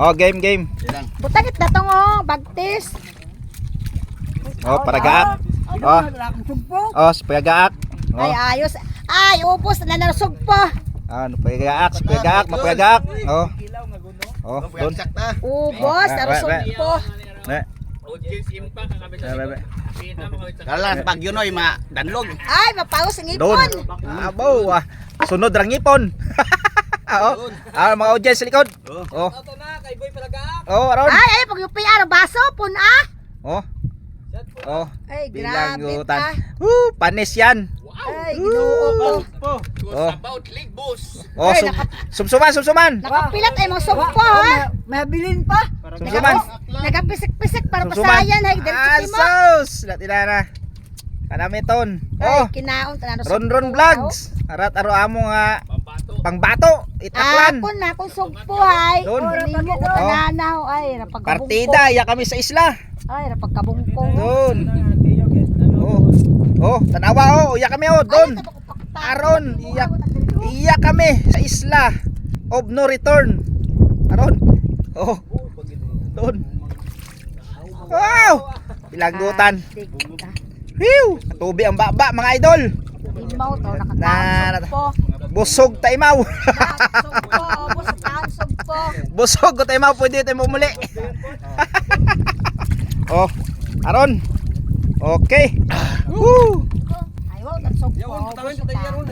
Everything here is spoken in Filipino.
Oh, game, game. Butagit na tong oh, bagtis. Oh, para gaak. Oh, oh, sa pagagaak. Ay, Oh, ayos. Ay, ubos na narusog po. ano, pagagaak, sa pagagaak, mapagagaak. Oh. Oh, doon. Ubos, Ah, narusog ah, ah. po. Eh, Kalan pag yun oy ma danlog. Ay, mapaus ang ipon. Abo, ah. Sunod rang ipon. Oo. Ah, mga audience likod. Oh. Oh, aron. Ay, ay, pag yung PR, baso, pun ah. Oh. Oh. Ay, grabe ta. Woo, panis yan. Ay, ginoo ko. Oh. About League Boss. Oh, Ay, sum sumsuman, sumsuman. Nakapilat ay mga sugpo ha. Mabilin pa. Sumsuman. Nagapisik-pisik para pasayan hay dito mo. Asos, latinara. Kanamiton. Oh. Ay, kinaon tanan Ron Ron Vlogs. Arat aro amo nga. Pangbato. Itaklan. Ako na kung sugpo hay. Doon. Nimo ko tananaw ay napagkabungko. Partida, iya kami sa isla. Ay, napagkabungko. Doon. Oh. Oh, tanawa oh, iya kami oh, doon. Aron, iya, iya kami sa isla of no return. Aron. Oh. Doon. Wow! Bilanggutan. Whew! Tubi ang baba mga idol. Imaw to Na- nakataon sugpo. Busog taimaw. Sugpo, busog sugpo. Busog ko taimaw, pwede tayo mumuli. oh, aron. Okay. Woo! Ay, wow, tan sugpo. Busog taon.